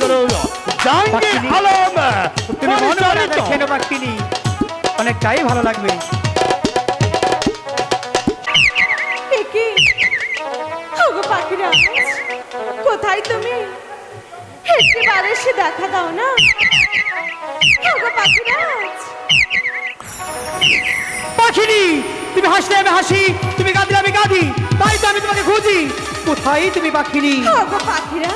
করুন জাহাঙ্গীর তুমি মনে মনে অনেকটাই ভালো লাগবে। কোথায় তুমি? দেখা দাও না। তুমি হাসলে আমি হাসি তুমি কাঁদলে আমি কাঁদি তাই তো আমি তোমাকে খুঁজি। কোথায় তুমি পাখিনি? পাখিরা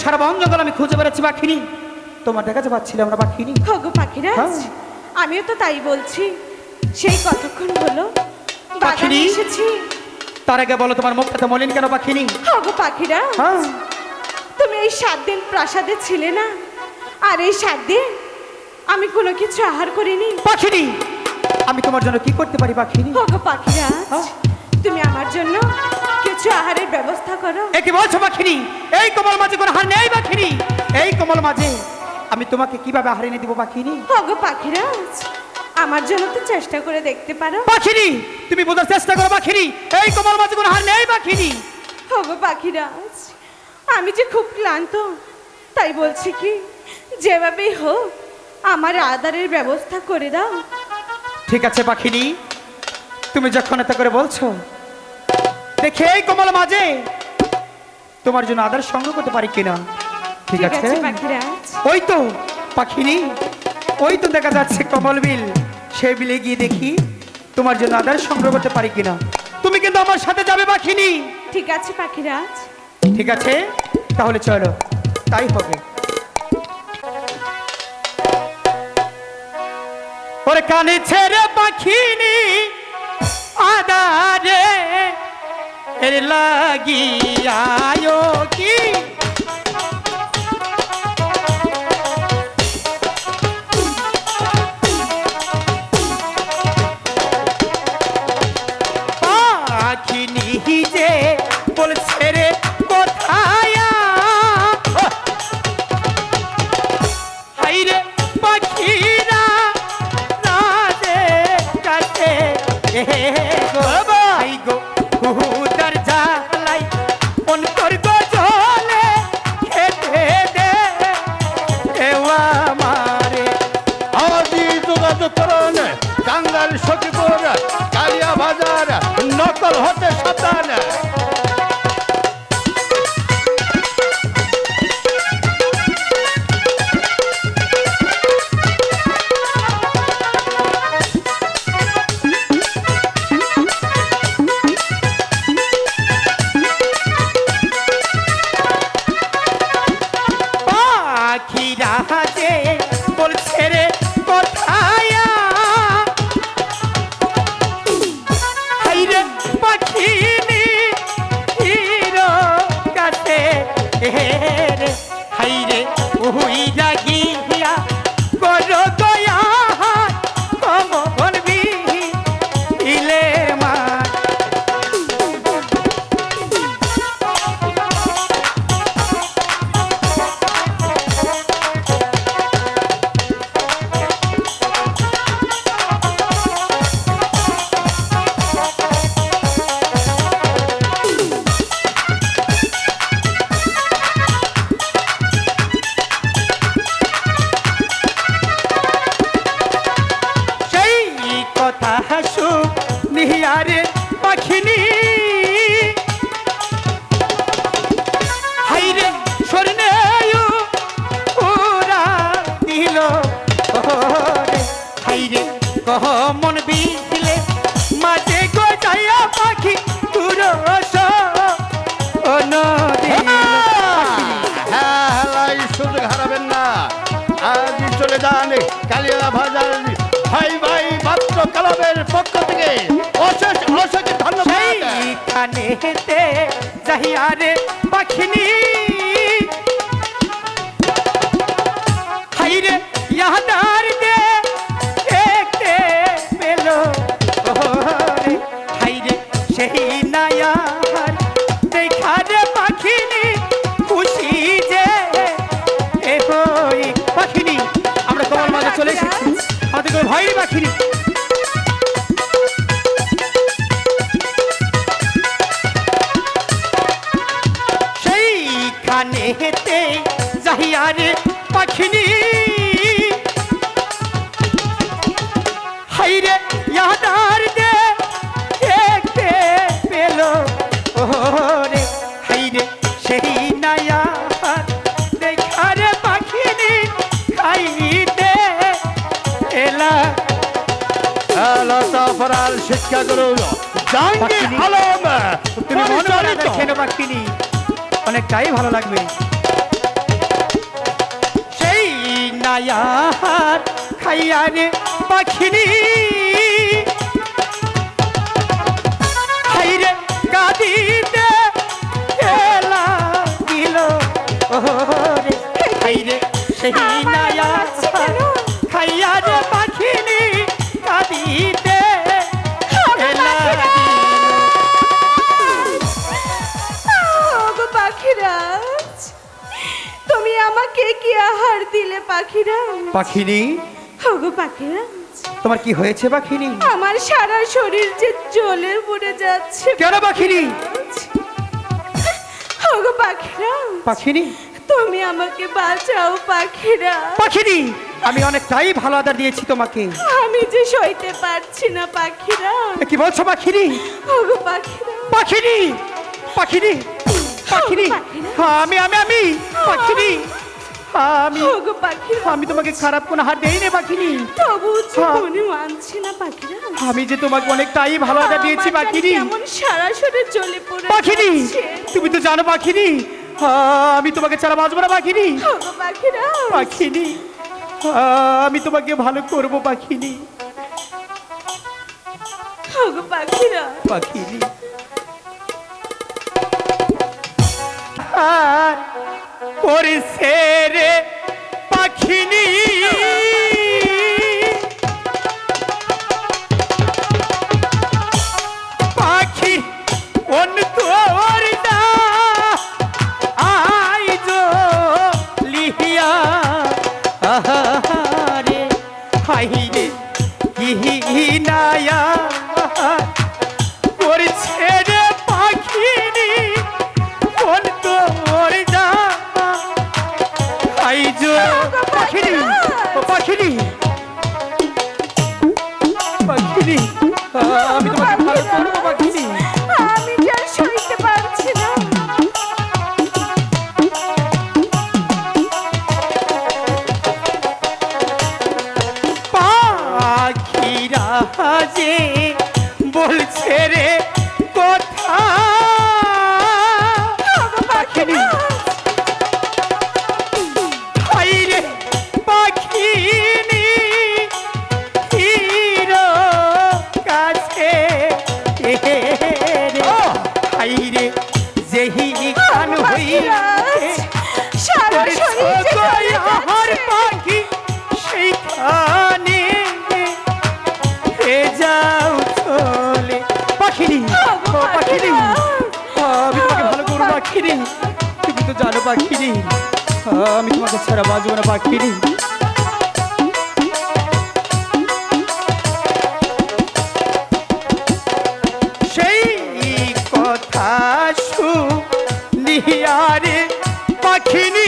সারা বন জঙ্গল আমি খুঁজে বেড়াচ্ছি পাখিনি। তোমার দেখা যে পাচ্ছিলাম না পাখিনি। ওগো পাখিরা হ্যাঁ। আমিও তো তাই বলছি। সেই কতক্ষণ হলো? পাখিনি? এসেছি। তার আগে বলো তোমার মুখটা তো মলিন কেন পাখিনি? ওগো পাখিরা হ্যাঁ। তুমি এই সাত দিন প্রাসাদে ছিলে না? আর এই সাত দিন আমি কোনো কিছু আহার করিনি? পাখিনি! আমি তোমার জন্য কি করতে পারি পাখিনি? ওগো পাখিরা হ্যাঁ। তুমি আমার জন্য কিছু আহারের ব্যবস্থা করো। এ কি বলছো পাখিনি এই কমল মাঝে কোনো হার নেই পাখিনি এই কমল মাঝে আমি তোমাকে কীভাবে আহার এনে দিব পাখিনি ওগো পাখিরা আমার জন্য তো চেষ্টা করে দেখতে পারো। পাখিনি তুমি বোঝার চেষ্টা করো পাখিনি এই কমল মাঝে কোনো হার নেই পাখিনি ওগো পাখিরা আমি যে খুব ক্লান্ত তাই বলছি কি যেভাবেই হোক আমার আদারের ব্যবস্থা করে দাও। ঠিক আছে পাখিনি তুমি যখন এত করে বলছো দেখে এই কমল মাঝে। তোমার জন্য আদার সঙ্গ করতে পারি কিনা? ঠিক আছে? ওই তো পাখিনি। ওই তো দেখা যাচ্ছে কমল বিল। সেই বিলে গিয়ে দেখি তোমার জন্য আদার সংগ্রহ করতে পারি কিনা। তুমি কিন্তু আমার সাথে যাবে পাখিনি। ঠিক আছে পাখিরা। ঠিক আছে? তাহলে চলো তাই হবে। ওরে কানে ছেড়ে পাখিনি আদারে। এর লাগিয়ায়ো টাঙ্গাইল সখীপুর কালিয়া বাজার নকল হতে সাবধান যান কালিয়া ভাজার ভাই ভাই মাত্র ক্লাবের পক্ষ থেকে অশেষ অশেষ ধন্যবাদ। যাহিয়ারে পাখিনি পাখিনি সেইখানে হেতে যাহিয়ারে পাখিনি। হাইরে ইয়াদার শিক্ষা গুরু জাহাঙ্গীর আলম তুমি মনে অনেকটাই ভালো লাগবে। সেই নায়ার খাইয়ারে পাখিনি। হাইরে কাঁদিতে এলা দিল। হাইরে সেই নায়ার পাখিরাজ তুমি আমাকে কি আহার দিলে পাখিরাজ? পাখিনি? ওগো পাখিরা তোমার কি হয়েছে পাখিনি? আমার সারা শরীর যে জ্বলে পড়ে যাচ্ছে কেন পাখিনি? ওগো পাখিরা পাখিনি? তুমি আমাকে বাঁচাও পাখিরা পাখিনি! আমি অনেকটাই ভালো আদার দিয়েছি তোমাকে। আমি যে সইতে পারছি না পাখিরা কি বলছো পাখিনি? ওগো পাখিরা পাখিনি! পাখিনি! পাখিনি হ্যাঁ, আমি আমি আমি পাখিনি আমি ওগো পাখিরা। আমি তোমাকে খারাপ কোনো হাত দেই না পাখিনি তবু হ্যাঁ। জীবনে মানছি না পাখিরা। আমি যে তোমাকে অনেকটাই ভালো আদার দিয়েছি পাখিনি কেমন সারা শরীর জ্বলে পড়ে পাখিনি তুমি তো জানো পাখিনি হ্যাঁ, আমি তোমাকে ছাড়া বাঁচবো না পাখিনি ওগো পাখিরা। পাখিনি হ্যাঁ, আমি তোমাকে ভালো করব পাখিনি ওগো পাখিরা। পাখিনি ওরে সেরে পাখিনি বলছে আমি তোমাকে ছাড়া বাজবো না পাখিনি সেই কথা শুনিয়ারে পাখিনি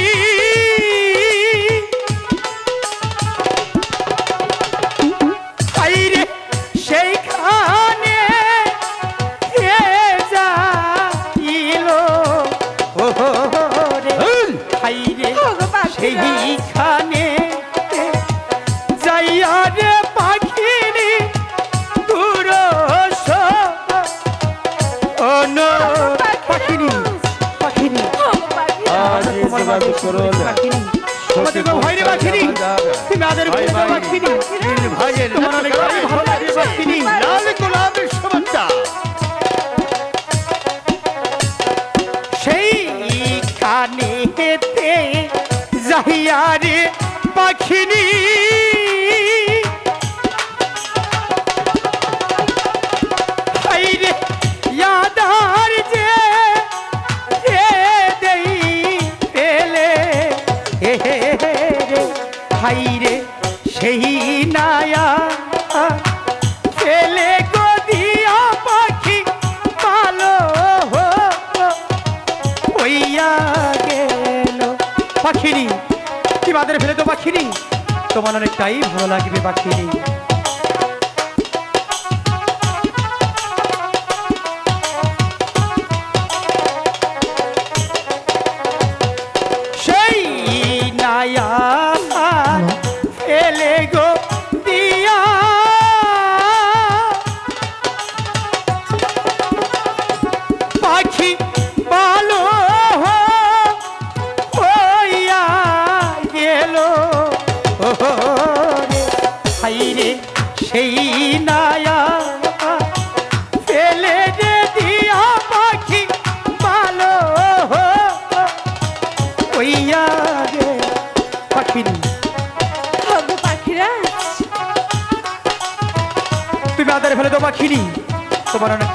ভাইয়ের তোমার অনেক ভালো লাগে পাখিনি লাল গোলাপের শুভেচ্ছা। সেই কানে হেতে যাইয়া অনেকটাই ভালো লাগবে বাকি সেই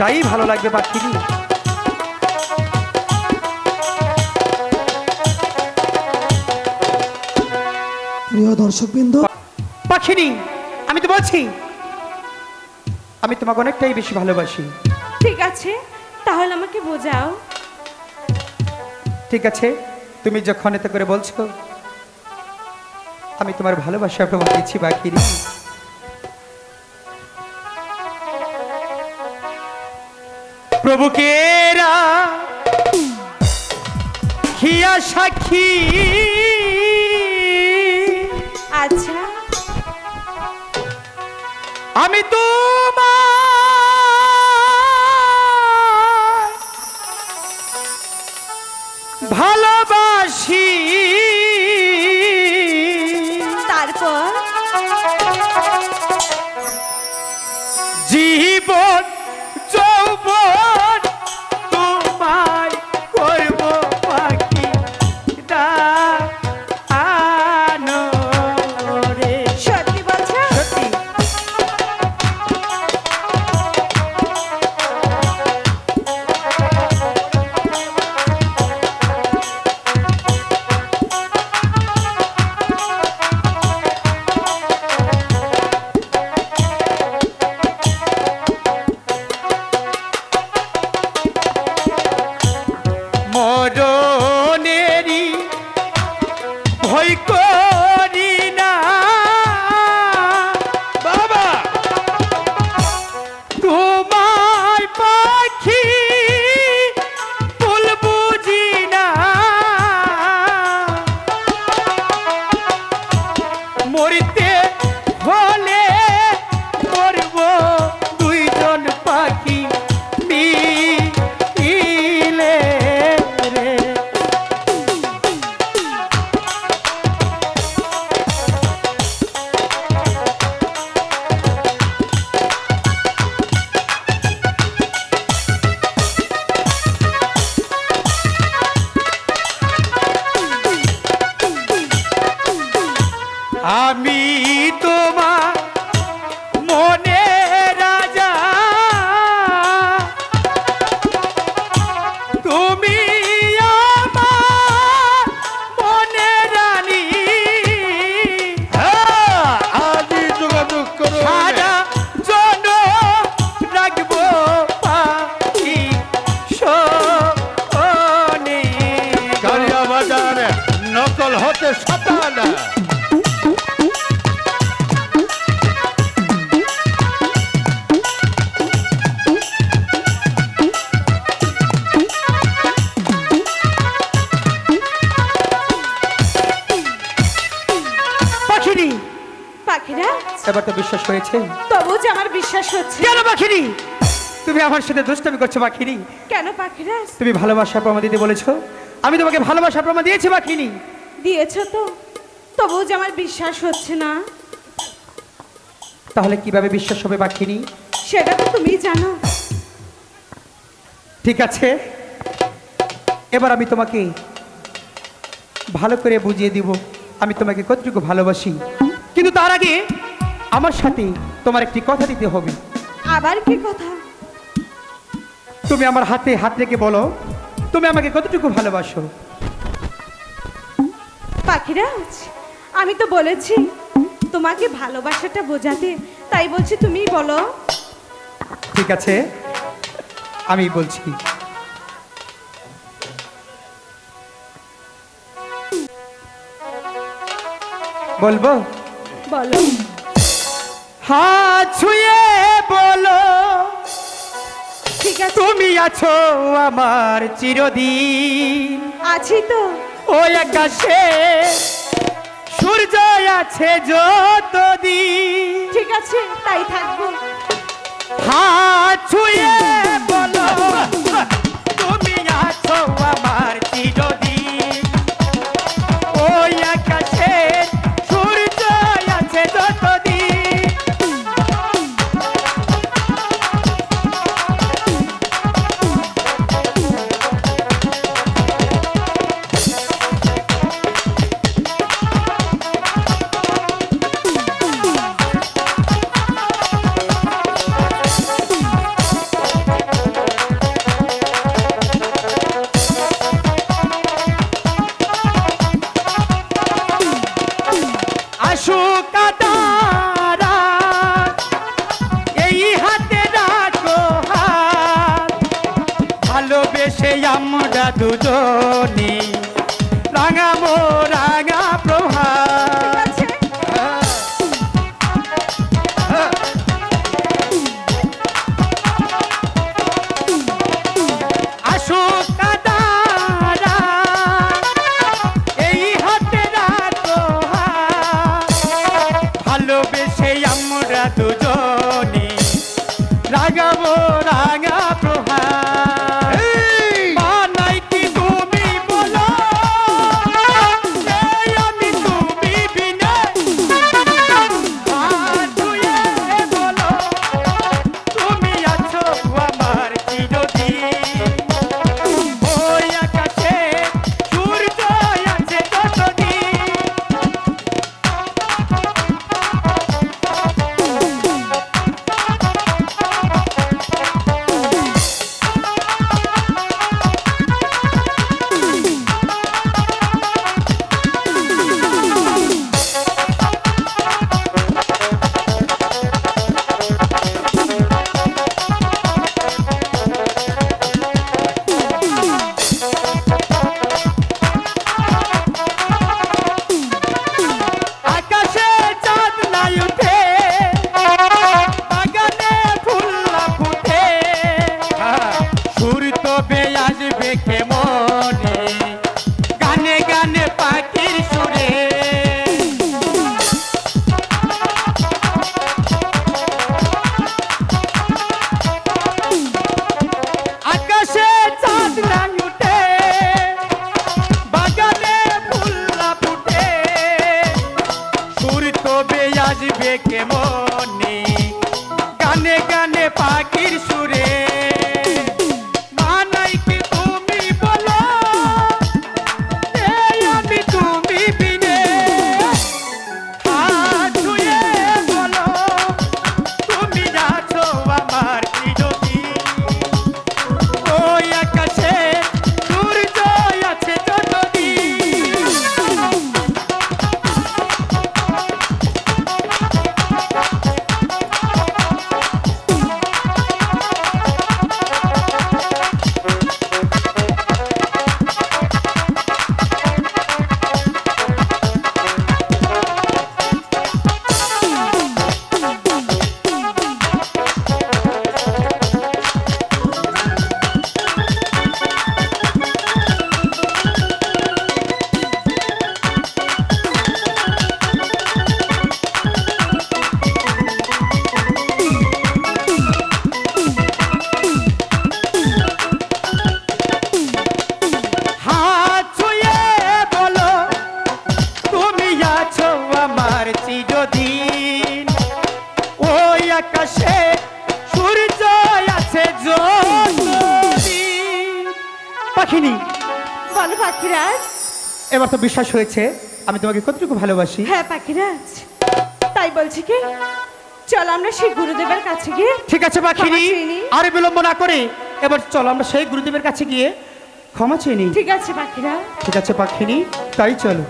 অনেকটাই ভালো লাগবে পাখিনি প্রিয় দর্শকবৃন্দ। পাখিনি আমি তো বলছি আমি তোমাকে অনেকটাই বেশি ভালোবাসি। ঠিক আছে তাহলে আমাকে বোঝাও। ঠিক আছে তুমি যখন এতে করে বলছো আমি তোমার ভালোবাসা প্রমাণ দিচ্ছি বাকিরি প্রভুকেরা খিয়া সাক্ষী। আচ্ছা। আমি তোমার ভালোবাসি। বিশ্বাস হয়েছে? তবু যে আমার বিশ্বাস হচ্ছে। কেন পাখিনি তুমি আমার সাথে দুষ্টামি করছ পাখিনি কেন পাখিরাজ? তুমি ভালোবাসা প্রমাণ দিতে বলেছ। আমি তোমাকে ভালোবাসা প্রমাণ দিয়েছি পাখিনি দিয়েছ তো। তবু যে আমার বিশ্বাস হচ্ছে না। তাহলে কীভাবে বিশ্বাস হবে পাখিনি সেটা তো তুমি জানো। ঠিক আছে। এবার আমি তোমাকে ভালো করে বুঝিয়ে দিব। আমি তোমাকে কতটুকু ভালোবাসি। কিন্তু তার আগে আমার সাথে তোমার একটি কথা দিতে হবে। আবার কি কথা? তুমি আমার হাতে হাত রেখে বলো তুমি আমাকে কতটুকু ভালোবাসো? পাখিরাজ আমি তো বলেছি তোমাকে ভালোবাসাটা বোঝাতে তাই বলছি তুমি বলো। ঠিক আছে আমি বলছি। বলব? বলো। হাত ছুঁয়ে বলো ঠিক আছে। তুমি আছো আমার চিরদিন। আছি তো। ওই আকাশে সূর্য আছে যতদিন। ঠিক আছে তাই থাকব। হাত ছুঁয়ে লাগাবো। এবার তো বিশ্বাস হয়েছে আমি তোমাকে কতটুকু ভালোবাসি। হ্যাঁ পাখিরাজ তাই বলছি কি? চল আমরা সেই গুরুদেবের কাছে গিয়ে ঠিক আছে পাখিনি আর বিলম্ব না করে এবার চলো আমরা সেই গুরুদেবের কাছে গিয়ে ক্ষমা চেয়ে ঠিক আছে পাখিরা। ঠিক আছে পাখিনি তাই চলো।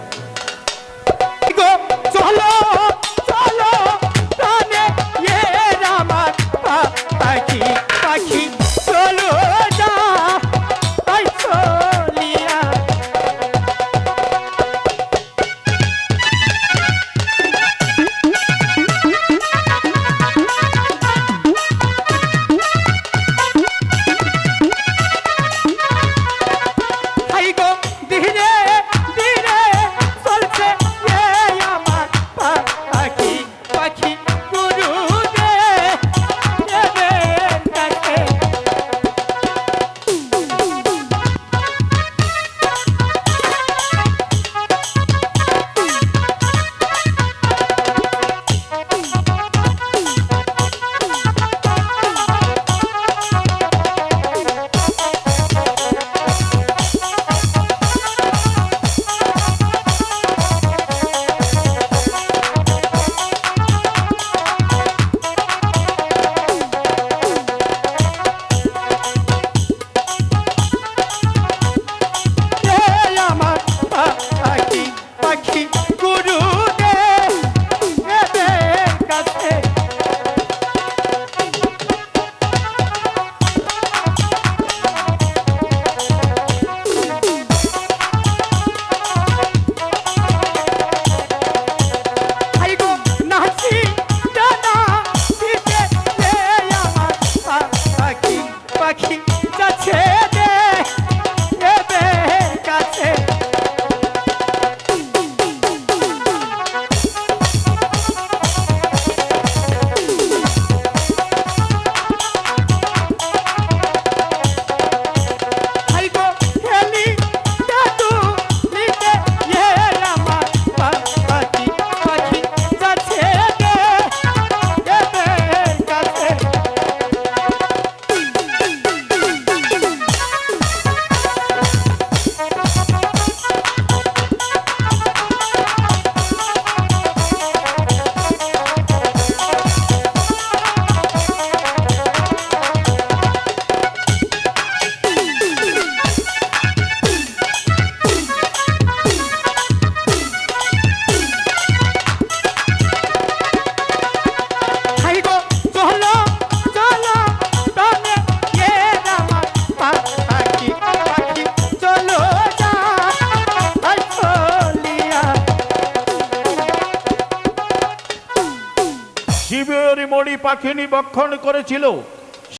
chill.